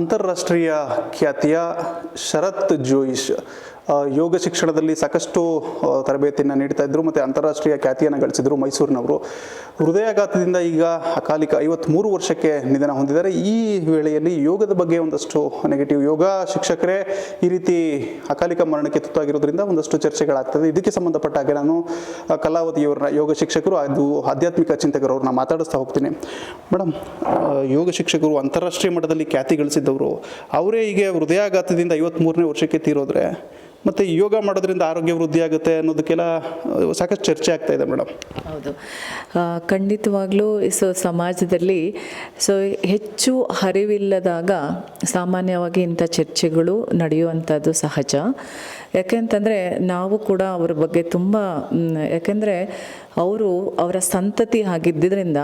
ಅಂತಾರಾಷ್ಟ್ರೀಯ ಖ್ಯಾತಿಯ ಶರತ್ ಜೋಯಿಶ್ ಆ, ಯೋಗ ಶಿಕ್ಷಣದಲ್ಲಿ ಸಾಕಷ್ಟು ತರಬೇತಿಯನ್ನು ನೀಡ್ತಾ ಇದ್ದರು ಮತ್ತು ಅಂತಾರಾಷ್ಟ್ರೀಯ ಖ್ಯಾತಿಯನ್ನು ಗಳಿಸಿದ್ರು ಮೈಸೂರಿನವರು. ಹೃದಯಾಘಾತದಿಂದ ಈಗ ಅಕಾಲಿಕ ಐವತ್ತ್ಮೂರು ವರ್ಷಕ್ಕೆ ನಿಧನ ಹೊಂದಿದ್ದಾರೆ. ಈ ವೇಳೆಯಲ್ಲಿ ಯೋಗದ ಬಗ್ಗೆ ಒಂದಷ್ಟು ನೆಗೆಟಿವ್ ಯೋಗ ಶಿಕ್ಷಕರೇ ಈ ರೀತಿ ಅಕಾಲಿಕ ಮರಣಕ್ಕೆ ತುತ್ತಾಗಿರೋದ್ರಿಂದ ಒಂದಷ್ಟು ಚರ್ಚೆಗಳಾಗ್ತದೆ. ಇದಕ್ಕೆ ಸಂಬಂಧಪಟ್ಟ ಹಾಗೆ ನಾನು ಕಲಾವತಿಯವರ ಯೋಗ ಶಿಕ್ಷಕರು ಅದು ಆಧ್ಯಾತ್ಮಿಕ ಚಿಂತಕರು ಅವ್ರನ್ನ ಮಾತಾಡಿಸ್ತಾ ಹೋಗ್ತೀನಿ. ಮೇಡಮ್ ಯೋಗ ಶಿಕ್ಷಕರು ಅಂತಾರಾಷ್ಟ್ರೀಯ ಮಟ್ಟದಲ್ಲಿ ಖ್ಯಾತಿ ಗಳಿಸಿದ್ದವರು, ಅವರೇ ಹೀಗೆ ಹೃದಯಾಘಾತದಿಂದ ಐವತ್ತ್ಮೂರನೇ ವರ್ಷಕ್ಕೆ ತೀರೋದ್ರೆ ಮತ್ತು ಯೋಗ ಮಾಡೋದ್ರಿಂದ ಆರೋಗ್ಯ ವೃದ್ಧಿ ಆಗುತ್ತೆ ಅನ್ನೋದಕ್ಕೆಲ್ಲ ಸಾಕಷ್ಟು ಚರ್ಚೆ ಆಗ್ತಾ ಇದೆ ಮೇಡಮ್. ಹೌದು. ಖಂಡಿತವಾಗ್ಲೂ ಸೊ ಸಮಾಜದಲ್ಲಿ ಸೊ ಹೆಚ್ಚು ಹರಿವಿಲ್ಲದಾಗ ಸಾಮಾನ್ಯವಾಗಿ ಇಂಥ ಚರ್ಚೆಗಳು ನಡೆಯುವಂಥದ್ದು ಸಹಜ. ಯಾಕೆಂತಂದರೆ ನಾವು ಕೂಡ ಅವ್ರ ಬಗ್ಗೆ ತುಂಬ ಯಾಕೆಂದರೆ ಅವರು ಅವರ ಸಂತತಿ ಆಗಿದ್ದರಿಂದ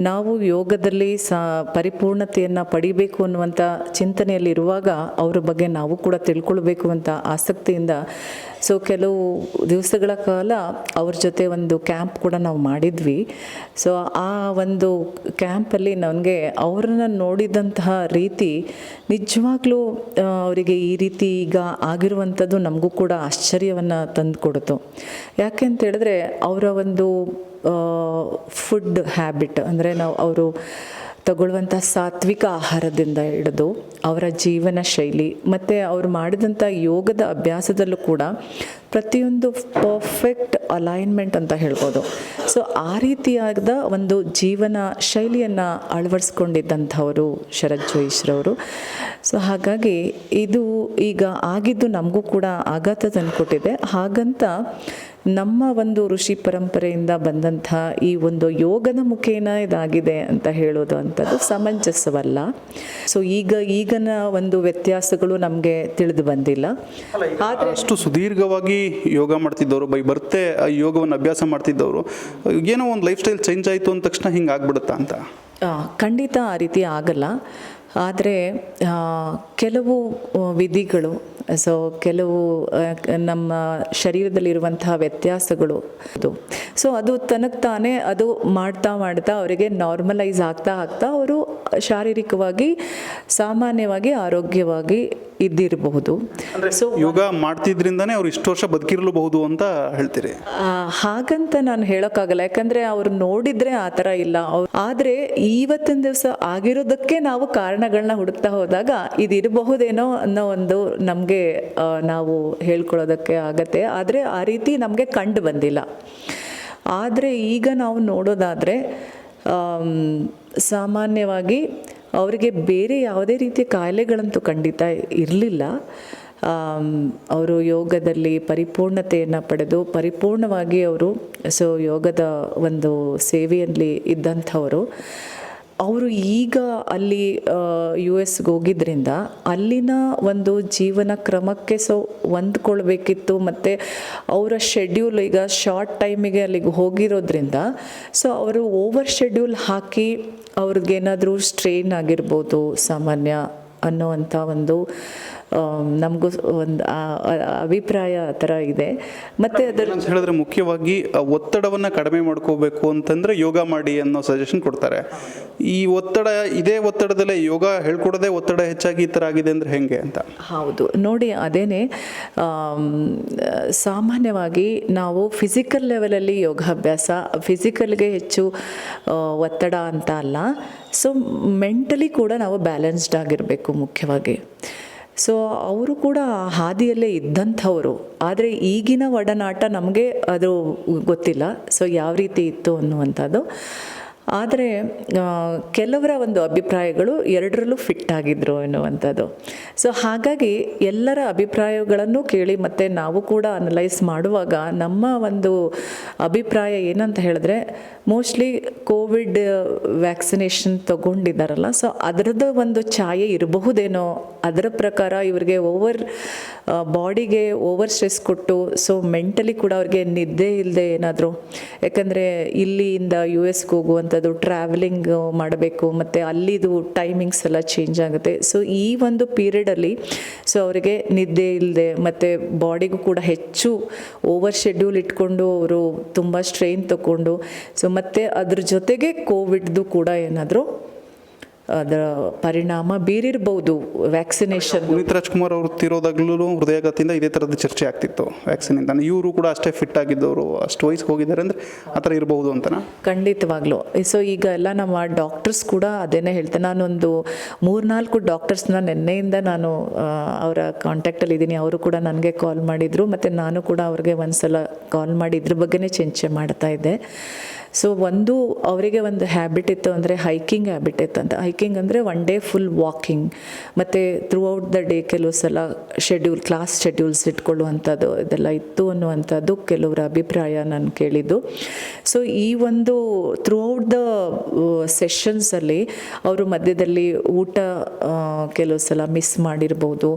ನಾವು ಯೋಗದಲ್ಲಿ ಸ, ಪರಿಪೂರ್ಣತೆಯನ್ನು ಪಡಿಬೇಕು ಅನ್ನುವಂಥ ಚಿಂತನೆಯಲ್ಲಿರುವಾಗ ಅವ್ರ ಬಗ್ಗೆ ನಾವು ಕೂಡ ತಿಳ್ಕೊಳ್ಬೇಕು ಅಂತ ಆಸಕ್ತಿಯಿಂದ ಸೊ ಕೆಲವು ದಿವಸಗಳ ಕಾಲ ಅವ್ರ ಜೊತೆ ಒಂದು ಕ್ಯಾಂಪ್ ಕೂಡ ನಾವು ಮಾಡಿದ್ವಿ. ಸೊ ಆ ಒಂದು ಕ್ಯಾಂಪಲ್ಲಿ ನನಗೆ ಅವ್ರನ್ನ ನೋಡಿದಂತಹ ರೀತಿ ನಿಜವಾಗ್ಲೂ ಅವರಿಗೆ ಈ ರೀತಿ ಈಗ ಆಗಿರುವಂಥದ್ದು ನಮಗೂ ಕೂಡ ಆಶ್ಚರ್ಯವನ್ನು ತಂದುಕೊಡ್ತು ಯಾಕೆ ಅಂತ ಹೇಳಿದ್ರೆ, ಅವರ ಒಂದು ಫುಡ್ ಹ್ಯಾಬಿಟ್ ಅಂದರೆ ನಾವು ಅವರು ತಗೊಳ್ಳುವಂಥ ಸಾತ್ವಿಕ ಆಹಾರದಿಂದ ಹಿಡಿದು ಅವರ ಜೀವನ ಶೈಲಿ ಮತ್ತು ಅವರು ಮಾಡಿದಂಥ ಯೋಗದ ಅಭ್ಯಾಸದಲ್ಲೂ ಕೂಡ ಪ್ರತಿಯೊಂದು ಪರ್ಫೆಕ್ಟ್ ಅಲೈನ್ಮೆಂಟ್ ಅಂತ ಹೇಳ್ಬೋದು. ಸೊ ಆ ರೀತಿಯಾದ ಒಂದು ಜೀವನ ಶೈಲಿಯನ್ನು ಅಳವಡಿಸ್ಕೊಂಡಿದ್ದಂಥವರು ಶರತ್ ಜೋಯಿಶ್ರವರು ಸೊ ಹಾಗಾಗಿ ಇದು ಈಗ ಆಗಿದ್ದು ನಮಗೂ ಕೂಡ ಆಘಾತ ತಂದುಕೊಟ್ಟಿದೆ. ಹಾಗಂತ ನಮ್ಮ ಒಂದು ಋಷಿ ಪರಂಪರೆಯಿಂದ ಬಂದಂಥ ಈ ಒಂದು ಯೋಗದ ಮುಖೇನ ಇದಾಗಿದೆ ಅಂತ ಹೇಳೋದು ಅಂಥದ್ದು ಸಮಂಜಸವಲ್ಲ. ಸೊ ಈಗ ಈಗಿನ ಒಂದು ವ್ಯತ್ಯಾಸಗಳು ನಮಗೆ ತಿಳಿದು ಬಂದಿಲ್ಲ. ಆದರೆ ಅಷ್ಟು ಸುದೀರ್ಘವಾಗಿ ಯೋಗ ಮಾಡ್ತಿದ್ದವರು, ಬೈ ಬರ್ತೆ ಆ ಯೋಗವನ್ನು ಅಭ್ಯಾಸ ಮಾಡ್ತಿದ್ದವರು, ಏನೋ ಒಂದು ಲೈಫ್ ಸ್ಟೈಲ್ ಚೇಂಜ್ ಆಯಿತು ಅಂದ ತಕ್ಷಣ ಹಿಂಗೆ ಆಗ್ಬಿಡುತ್ತಾ ಅಂತ? ಖಂಡಿತ ಆ ರೀತಿ ಆಗಲ್ಲ. ಆದರೆ ಕೆಲವು ವಿಧಿಗಳು ಸೊ ಕೆಲವು ನಮ್ಮ ಶರೀರದಲ್ಲಿರುವಂತಹ ವ್ಯತ್ಯಾಸಗಳು, ಅದು. ಸೊ ಅದು ತನಗೆ ತಾನೇ ಅದು ಮಾಡ್ತಾ ಮಾಡ್ತಾ ಅವರಿಗೆ ನಾರ್ಮಲೈಸ್ ಆಗ್ತಾ ಆಗ್ತಾ ಅವರು ಶಾರೀರಿಕವಾಗಿ ಸಾಮಾನ್ಯವಾಗಿ ಆರೋಗ್ಯವಾಗಿ ಇದ್ದಿರಬಹುದು. ಸೊ ಯೋಗ ಮಾಡ್ತಿದ್ರಿಂದಾನೇ ಅವ್ರು ಇಷ್ಟು ವರ್ಷ ಬದುಕಿರಲಬಹುದು ಅಂತ ಹೇಳ್ತೀರಿ? ಹಾಗಂತ ನಾನು ಹೇಳೋಕ್ಕಾಗಲ್ಲ. ಯಾಕಂದರೆ ಅವ್ರು ನೋಡಿದರೆ ಆ ಥರ ಇಲ್ಲ. ಆದರೆ ಇವತ್ತಿನ ದಿವಸ ಆಗಿರೋದಕ್ಕೆ ನಾವು ಕಾರಣಗಳನ್ನ ಹುಡುಕ್ತಾ ಹೋದಾಗ ಇದಿರಬಹುದೇನೋ ಅನ್ನೋ ಒಂದು ನಮಗೆ ನಾವು ಹೇಳ್ಕೊಳ್ಳೋದಕ್ಕೆ ಆಗತ್ತೆ. ಆದರೆ ಆ ರೀತಿ ನಮಗೆ ಕಂಡು ಬಂದಿಲ್ಲ. ಆದರೆ ಈಗ ನಾವು ನೋಡೋದಾದರೆ ಸಾಮಾನ್ಯವಾಗಿ ಅವರಿಗೆ ಬೇರೆ ಯಾವುದೇ ರೀತಿಯ ಕಾಯಿಲೆಗಳಂತೂ ಖಂಡಿತ ಇರಲಿಲ್ಲ. ಅವರು ಯೋಗದಲ್ಲಿ ಪರಿಪೂರ್ಣತೆಯನ್ನು ಪಡೆದು ಪರಿಪೂರ್ಣವಾಗಿ ಅವರು, ಸೊ ಯೋಗದ ಒಂದು ಸೇವೆಯಲ್ಲಿ ಇದ್ದಂಥವರು. ಅವರು ಈಗ ಅಲ್ಲಿ ಯು ಎಸ್ಗೆ ಹೋಗಿದ್ದರಿಂದ ಅಲ್ಲಿನ ಒಂದು ಜೀವನ ಕ್ರಮಕ್ಕೆ ಸೊ ಹೊಂದ್ಕೊಳ್ಬೇಕಿತ್ತು. ಮತ್ತು ಅವರ ಶೆಡ್ಯೂಲ್ ಈಗ ಶಾರ್ಟ್ ಟೈಮಿಗೆ ಅಲ್ಲಿಗೆ ಹೋಗಿರೋದ್ರಿಂದ ಸೊ ಅವರು ಓವರ್ ಶೆಡ್ಯೂಲ್ ಹಾಕಿ ಅವ್ರಿಗೇನಾದರೂ ಸ್ಟ್ರೈನ್ ಆಗಿರ್ಬೋದು ಸಾಮಾನ್ಯ ಅನ್ನೋವಂಥ ಒಂದು ನಮಗೂ ಒಂದು ಅಭಿಪ್ರಾಯ ಆ ಥರ ಇದೆ. ಮತ್ತು ಅದರ ಹೇಳಿದ್ರೆ ಮುಖ್ಯವಾಗಿ ಒತ್ತಡವನ್ನು ಕಡಿಮೆ ಮಾಡ್ಕೋಬೇಕು ಅಂತಂದರೆ ಯೋಗ ಮಾಡಿ ಅನ್ನೋ ಸಜೆಷನ್ ಕೊಡ್ತಾರೆ. ಈ ಒತ್ತಡ ಇದೇ ಒತ್ತಡದಲ್ಲೇ ಯೋಗ ಹೇಳ್ಕೊಡೋದೇ ಒತ್ತಡ ಹೆಚ್ಚಾಗಿ ಈ ಥರ ಆಗಿದೆ ಅಂದರೆ ಹೆಂಗೆ ಅಂತ? ಹೌದು. ನೋಡಿ ಅದೇನೆ ಸಾಮಾನ್ಯವಾಗಿ ನಾವು ಫಿಸಿಕಲ್ ಲೆವೆಲಲ್ಲಿ ಯೋಗಾಭ್ಯಾಸ ಫಿಸಿಕಲ್ಗೆ ಹೆಚ್ಚು ಒತ್ತಡ ಅಂತ ಅಲ್ಲ. ಸೊ ಮೆಂಟಲಿ ಕೂಡ ನಾವು ಬ್ಯಾಲೆನ್ಸ್ಡ್ ಆಗಿರಬೇಕು ಮುಖ್ಯವಾಗಿ. ಸೊ ಅವರು ಕೂಡ ಹಾದಿಯಲ್ಲೇ ಇದ್ದಂಥವರು. ಆದರೆ ಈಗಿನ ಒಡನಾಟ ನಮಗೆ ಅದು ಗೊತ್ತಿಲ್ಲ. ಸೊ ಯಾವ ರೀತಿ ಇತ್ತು ಅನ್ನುವಂಥದ್ದು. ಆದರೆ ಕೆಲವರ ಒಂದು ಅಭಿಪ್ರಾಯಗಳು ಎರಡರಲ್ಲೂ ಫಿಟ್ ಆಗಿದ್ರು ಎನ್ನುವಂಥದ್ದು. ಸೊ ಹಾಗಾಗಿ ಎಲ್ಲರ ಅಭಿಪ್ರಾಯಗಳನ್ನು ಕೇಳಿ ಮತ್ತು ನಾವು ಕೂಡ ಅನಲೈಸ್ ಮಾಡುವಾಗ ನಮ್ಮ ಒಂದು ಅಭಿಪ್ರಾಯ ಏನಂತ ಹೇಳಿದ್ರೆ ಮೋಸ್ಟ್ಲಿ ಕೋವಿಡ್ ವ್ಯಾಕ್ಸಿನೇಷನ್ ತಗೊಂಡಿದ್ದಾರಲ್ಲ ಸೊ ಅದರದ್ದು ಒಂದು ಛಾಯೆ ಇರಬಹುದೇನೋ, ಅದರ ಪ್ರಕಾರ ಇವರಿಗೆ ಓವರ್ ಬಾಡಿಗೆ ಓವರ್ ಸ್ಟ್ರೆಸ್ ಕೊಟ್ಟು ಸೊ ಮೆಂಟಲಿ ಕೂಡ ಅವ್ರಿಗೆ ನಿದ್ದೆ ಇಲ್ಲದೆ ಏನಾದರೂ, ಯಾಕಂದರೆ ಇಲ್ಲಿಯಿಂದ ಯು ಎಸ್ಗೆ ಹೋಗುವಂಥದ್ದು ಟ್ರಾವೆಲಿಂಗ್ ಮಾಡಬೇಕು, ಮತ್ತು ಅಲ್ಲಿದು ಟೈಮಿಂಗ್ಸ್ ಎಲ್ಲ ಚೇಂಜ್ ಆಗುತ್ತೆ. ಸೊ ಈ ಒಂದು ಪೀರಿಯಡಲ್ಲಿ ಸೊ ಅವರಿಗೆ ನಿದ್ದೆ ಇಲ್ಲದೆ ಮತ್ತು ಬಾಡಿಗೂ ಕೂಡ ಹೆಚ್ಚು ಓವರ್ ಶೆಡ್ಯೂಲ್ ಇಟ್ಕೊಂಡು ಅವರು ತುಂಬ ಸ್ಟ್ರೈನ್ ತಗೊಂಡು ಸೊ ಮತ್ತು ಅದ್ರ ಜೊತೆಗೆ ಕೋವಿಡ್ದು ಕೂಡ ಏನಾದರೂ ಅದರ ಪರಿಣಾಮ ಬೀರಿರ್ಬೋದು ವ್ಯಾಕ್ಸಿನೇಷನ್. ಪುನೀತ್ ರಾಜ್ಕುಮಾರ್ ಅವರು ತಿರೋದಾಗ್ಲೂ ಹೃದಯಾಘಾತದಿಂದ ಇದೇ ಥರದ ಚರ್ಚೆ ಆಗ್ತಿತ್ತು ವ್ಯಾಕ್ಸಿನಿಂದ. ಇವರು ಕೂಡ ಅಷ್ಟೇ ಫಿಟ್ ಆಗಿದ್ದವರು ಅಷ್ಟು ವಯಸ್ಸಿಗೆ ಹೋಗಿದ್ದಾರೆ ಅಂದರೆ ಆ ಥರ ಇರಬಹುದು ಅಂತ ಖಂಡಿತವಾಗ್ಲೂ. ಸೊ ಈಗ ಎಲ್ಲ ನಮ್ಮ ಡಾಕ್ಟರ್ಸ್ ಕೂಡ ಅದೇನೇ ಹೇಳ್ತೇನೆ ನಾನೊಂದು ಮೂರ್ನಾಲ್ಕು ಡಾಕ್ಟರ್ಸ್ನ ನಿನ್ನೆಯಿಂದ ನಾನು ಅವರ ಕಾಂಟ್ಯಾಕ್ಟಲ್ಲಿ ಇದ್ದೀನಿ. ಅವರು ಕೂಡ ನನಗೆ ಕಾಲ್ ಮಾಡಿದರು. ಮತ್ತು ನಾನು ಕೂಡ ಅವ್ರಿಗೆ ಒಂದ್ಸಲ ಕಾಲ್ ಮಾಡಿ ಇದ್ರ ಬಗ್ಗೆನೇ ಚರ್ಚೆ ಮಾಡ್ತಾ ಇದ್ದೆ. ಸೊ ಒಂದು ಅವರಿಗೆ ಒಂದು ಹ್ಯಾಬಿಟ್ ಇತ್ತು ಅಂದರೆ ಹೈಕಿಂಗ್ ಹ್ಯಾಬಿಟ್ ಇತ್ತು ಅಂತ. ಹೈಕಿಂಗ್ ಅಂದರೆ ಒನ್ ಡೇ ಫುಲ್ ವಾಕಿಂಗ್ ಮತ್ತು ಥ್ರೂ ಔಟ್ ದ ಡೇ ಕೆಲವು ಸಲ ಶೆಡ್ಯೂಲ್ ಕ್ಲಾಸ್ ಶೆಡ್ಯೂಲ್ಸ್ ಇಟ್ಕೊಳ್ಳುವಂಥದ್ದು, ಇದೆಲ್ಲ ಇತ್ತು ಅನ್ನುವಂಥದ್ದು ಕೆಲವರ ಅಭಿಪ್ರಾಯ ನಾನು ಕೇಳಿದ್ದು. ಸೊ ಈ ಒಂದು ಥ್ರೂ ಔಟ್ ದ ಸೆಷನ್ಸಲ್ಲಿ ಅವರು ಮಧ್ಯದಲ್ಲಿ ಊಟ ಕೆಲವು ಸಲ ಮಿಸ್ ಮಾಡಿರ್ಬೋದು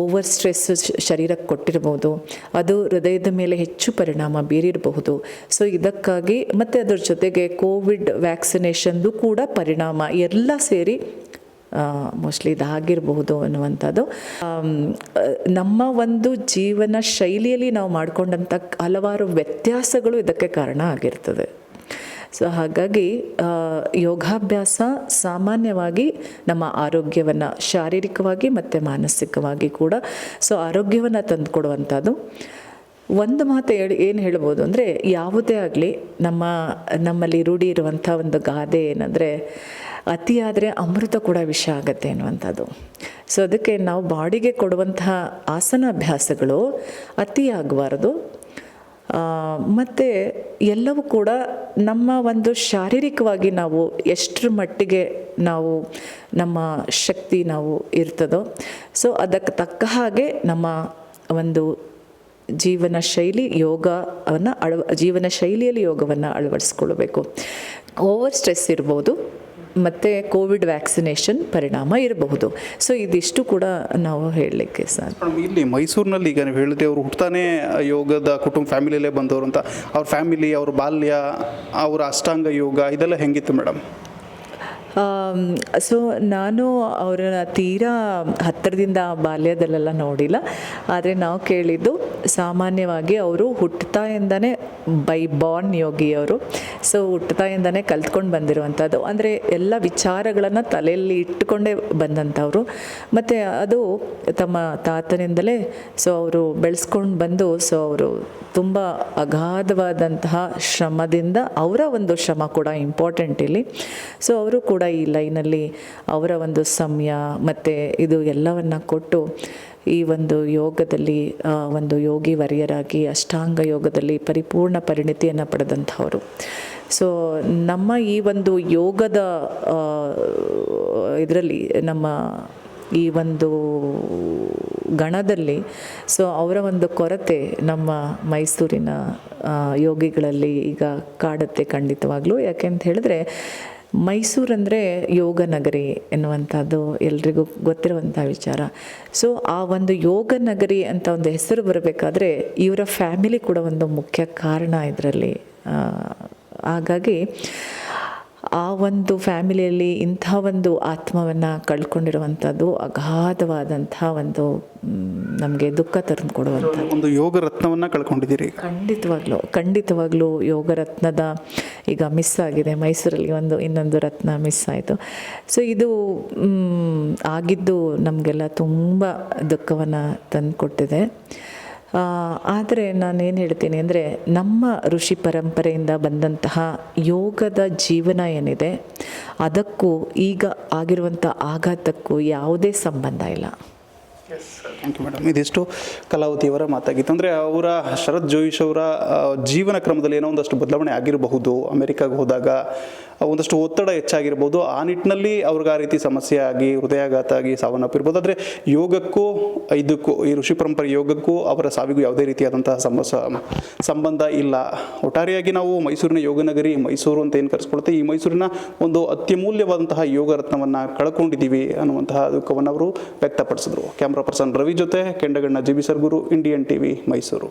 ಓವರ್ ಸ್ಟ್ರೆಸ್ ಶರೀರಕ್ಕೆ ಕೊಟ್ಟಿರ್ಬೋದು, ಅದು ಹೃದಯದ ಮೇಲೆ ಹೆಚ್ಚು ಪರಿಣಾಮ ಬೀರಿರಬಹುದು. ಸೊ ಇದಕ್ಕಾಗಿ ಮತ್ತು ಅದರ ಜೊತೆಗೆ ಕೋವಿಡ್ ವ್ಯಾಕ್ಸಿನೇಷನ್ದು ಕೂಡ ಪರಿಣಾಮ ಎಲ್ಲ ಸೇರಿ ಮೋಸ್ಟ್ಲಿ ಇದಾಗಿರಬಹುದು ಅನ್ನುವಂಥದ್ದು. ನಮ್ಮ ಒಂದು ಜೀವನ ಶೈಲಿಯಲ್ಲಿ ನಾವು ಮಾಡಿಕೊಂಡಂಥ ಹಲವಾರು ವ್ಯತ್ಯಾಸಗಳು ಇದಕ್ಕೆ ಕಾರಣ ಆಗಿರ್ತದೆ. ಸೊ ಹಾಗಾಗಿ ಯೋಗಾಭ್ಯಾಸ ಸಾಮಾನ್ಯವಾಗಿ ನಮ್ಮ ಆರೋಗ್ಯವನ್ನು ಶಾರೀರಿಕವಾಗಿ ಮತ್ತು ಮಾನಸಿಕವಾಗಿ ಕೂಡ ಸೊ ಆರೋಗ್ಯವನ್ನು ತಂದುಕೊಡುವಂಥದ್ದು. ಒಂದು ಮಾತು ಹೇಳಿ ಏನು ಹೇಳ್ಬೋದು ಅಂದರೆ ಯಾವುದೇ ಆಗಲಿ ನಮ್ಮ, ನಮ್ಮಲ್ಲಿ ರೂಢಿ ಇರುವಂಥ ಒಂದು ಗಾದೆ ಏನಂದರೆ ಅತಿಯಾದರೆ ಅಮೃತ ಕೂಡ ವಿಷ ಆಗತ್ತೆ ಅನ್ನುವಂಥದ್ದು ಸೊ ಅದಕ್ಕೆ ನಾವು ಬಾಡಿಗೆ ಕೊಡುವಂತಹ ಆಸನಾಭ್ಯಾಸಗಳು ಅತಿಯಾಗಬಾರ್ದು. ಮತ್ತು ಎಲ್ಲವೂ ಕೂಡ ನಮ್ಮ ಒಂದು ಶಾರೀರಿಕವಾಗಿ ನಾವು ಎಷ್ಟರ ಮಟ್ಟಿಗೆ ನಾವು ನಮ್ಮ ಶಕ್ತಿ ನಾವು ಇರ್ತದೋ ಸೊ ಅದಕ್ಕೆ ತಕ್ಕ ಹಾಗೆ ನಮ್ಮ ಒಂದು ಜೀವನ ಶೈಲಿ ಯೋಗವನ್ನು ಅಳವ ಜೀವನ ಶೈಲಿಯಲ್ಲಿ ಯೋಗವನ್ನು ಅಳವಡಿಸ್ಕೊಳ್ಬೇಕು. ಓವರ್ ಸ್ಟ್ರೆಸ್ ಇರ್ಬೋದು ಮತ್ತು ಕೋವಿಡ್ ವ್ಯಾಕ್ಸಿನೇಷನ್ ಪರಿಣಾಮ ಇರಬಹುದು. ಸೊ ಇದಿಷ್ಟು ಕೂಡ ನಾವು ಹೇಳಲಿಕ್ಕೆ ಸರ್ ಇಲ್ಲಿ ಮೈಸೂರಿನಲ್ಲಿ ಈಗ ನೀವು ಹೇಳಿದ್ರೆ ಅವರು ಹುಟ್ತಾನೆ ಯೋಗದ ಕುಟುಂಬ ಫ್ಯಾಮಿಲಿಯಲ್ಲೇ ಬಂದವರು ಅಂತ. ಅವ್ರ ಫ್ಯಾಮಿಲಿ ಅವ್ರ ಬಾಲ್ಯ ಅವರ ಅಷ್ಟಾಂಗ ಯೋಗ ಇದೆಲ್ಲ ಹೆಂಗಿತ್ತು ಮೇಡಮ್ ಸೊ ನಾನು ಅವರ ತೀರಾ ಹತ್ತಿರದಿಂದ ಬಾಲ್ಯದಲ್ಲೆಲ್ಲ ನೋಡಿಲ್ಲ. ಆದರೆ ನಾವು ಕೇಳಿದ್ದು ಸಾಮಾನ್ಯವಾಗಿ ಅವರು ಹುಟ್ಟುತ್ತಾಯಿಂದನೇ ಬೈ ಬಾರ್ನ್ ಯೋಗಿ ಅವರು ಸೊ ಹುಟ್ಟುತ್ತಾಯಿಂದನೇ ಕಲ್ತ್ಕೊಂಡು ಬಂದಿರುವಂಥದ್ದು. ಅಂದರೆ ಎಲ್ಲ ವಿಚಾರಗಳನ್ನು ತಲೆಯಲ್ಲಿ ಇಟ್ಟುಕೊಂಡೇ ಬಂದಂಥವ್ರು. ಮತ್ತು ಅದು ತಮ್ಮ ತಾತನಿಂದಲೇ ಸೊ ಅವರು ಬೆಳೆಸ್ಕೊಂಡು ಬಂದು ಸೊ ಅವರು ತುಂಬ ಅಗಾಧವಾದಂತಹ ಶ್ರಮದಿಂದ ಅವರ ಒಂದು ಶ್ರಮ ಕೂಡ ಇಂಪಾರ್ಟೆಂಟ್ ಇಲ್ಲಿ. ಸೊ ಅವರು ಕೂಡ ಈ ಲೈನಲ್ಲಿ ಅವರ ಒಂದು ಸಮಯ ಮತ್ತು ಇದು ಎಲ್ಲವನ್ನು ಕೊಟ್ಟು ಈ ಒಂದು ಯೋಗದಲ್ಲಿ ಒಂದು ಯೋಗಿ ವರಿಯರಾಗಿ ಅಷ್ಟಾಂಗ ಯೋಗದಲ್ಲಿ ಪರಿಪೂರ್ಣ ಪರಿಣಿತಿಯನ್ನು ಪಡೆದಂಥವರು. ಸೊ ನಮ್ಮ ಈ ಒಂದು ಯೋಗದ ಇದರಲ್ಲಿ, ನಮ್ಮ ಈ ಒಂದು ಗಣದಲ್ಲಿ, ಸೊ, ಅವರ ಒಂದು ಕೊರತೆ ನಮ್ಮ ಮೈಸೂರಿನ ಯೋಗಿಗಳಲ್ಲಿ ಈಗ ಕಾಡುತ್ತೆ ಖಂಡಿತವಾಗ್ಲೂ. ಯಾಕೆಂತ ಹೇಳಿದ್ರೆ ಮೈಸೂರಂದರೆ ಯೋಗ ನಗರಿ ಎನ್ನುವಂಥದ್ದು ಎಲ್ರಿಗೂ ಗೊತ್ತಿರುವಂಥ ವಿಚಾರ. ಸೊ ಆ ಒಂದು ಯೋಗ ನಗರಿ ಅಂತ ಒಂದು ಹೆಸರು ಬರಬೇಕಾದ್ರೆ ಇವರ ಫ್ಯಾಮಿಲಿ ಕೂಡ ಒಂದು ಮುಖ್ಯ ಕಾರಣ ಇದರಲ್ಲಿ. ಹಾಗಾಗಿ ಆ ಒಂದು ಫ್ಯಾಮಿಲಿಯಲ್ಲಿ ಇಂಥ ಒಂದು ಆತ್ಮವನ್ನು ಕಳ್ಕೊಂಡಿರುವಂಥದ್ದು ಅಗಾಧವಾದಂಥ ಒಂದು ನಮಗೆ ದುಃಖ ತಂದು ಕೊಡುವಂಥ ಒಂದು ಯೋಗ ರತ್ನವನ್ನು ಕಳ್ಕೊಂಡಿದ್ದೀರಿ ಖಂಡಿತವಾಗ್ಲೂ ಖಂಡಿತವಾಗ್ಲೂ ಯೋಗ ರತ್ನದ ಈಗ ಮಿಸ್ ಆಗಿದೆ. ಮೈಸೂರಲ್ಲಿ ಒಂದು ಇನ್ನೊಂದು ರತ್ನ ಮಿಸ್ ಆಯಿತು. ಸೊ ಇದು ಆಗಿದ್ದು ನಮಗೆಲ್ಲ ತುಂಬ ದುಃಖವನ್ನು ತಂದುಕೊಟ್ಟಿದೆ. ಆದರೆ ನಾನೇನು ಹೇಳ್ತೀನಿ ಅಂದರೆ ನಮ್ಮ ಋಷಿ ಪರಂಪರೆಯಿಂದ ಬಂದಂತಹ ಯೋಗದ ಜೀವನ ಏನಿದೆ, ಅದಕ್ಕೂ ಈಗ ಆಗಿರುವಂಥ ಆಘಾತಕ್ಕೂ ಯಾವುದೇ ಸಂಬಂಧ ಇಲ್ಲ. ಥ್ಯಾಂಕ್ ಯು ಮೇಡಮ್ ಇದಿಷ್ಟು ಕಲಾವತಿಯವರ ಮಾತಾಗಿತ್ತು. ಅಂದರೆ ಅವರ ಶರತ್ ಜೋಯಿಶ್ ಅವರ ಜೀವನ ಕ್ರಮದಲ್ಲಿ ಏನೋ ಒಂದಷ್ಟು ಬದಲಾವಣೆ ಆಗಿರಬಹುದು. ಅಮೆರಿಕಾಗೆ ಹೋದಾಗ ಒಂದಷ್ಟು ಒತ್ತಡ ಹೆಚ್ಚಾಗಿರ್ಬೋದು ಆ ನಿಟ್ಟಿನಲ್ಲಿ ಅವ್ರಿಗೆ ಆ ರೀತಿ ಸಮಸ್ಯೆ ಆಗಿ, ಹೃದಯಾಘಾತ ಆಗಿ ಸಾವನ್ನಪ್ಪಿರ್ಬೋದು. ಆದರೆ ಯೋಗಕ್ಕೂ ಇದಕ್ಕೂ ಈ ಋಷಿ ಪರಂಪರೆ ಯೋಗಕ್ಕೂ ಅವರ ಸಾವಿಗೂ ಯಾವುದೇ ರೀತಿಯಾದಂತಹ ಸಂಬಂಧ ಇಲ್ಲ. ಒಟ್ಟಾರೆಯಾಗಿ ನಾವು ಮೈಸೂರಿನ ಯೋಗನಗರಿ, ಮೈಸೂರು ಅಂತ ಏನು ಕರೆಸ್ಕೊಳ್ತೀವಿ ಈ ಮೈಸೂರಿನ ಒಂದು ಅತ್ಯಮೂಲ್ಯವಾದಂತಹ ಯೋಗ ರತ್ನವನ್ನು ಕಳ್ಕೊಂಡಿದ್ದೀವಿ ಅನ್ನುವಂತಹ ದುಃಖವನ್ನು ಅವರು ವ್ಯಕ್ತಪಡಿಸಿದ್ರು. ಕ್ಯಾಮ್ರಾ ಪರ್ಸನ್ ರವಿ ಜೊತೆ Kendaganna G B Sargur Indian TV Mysuru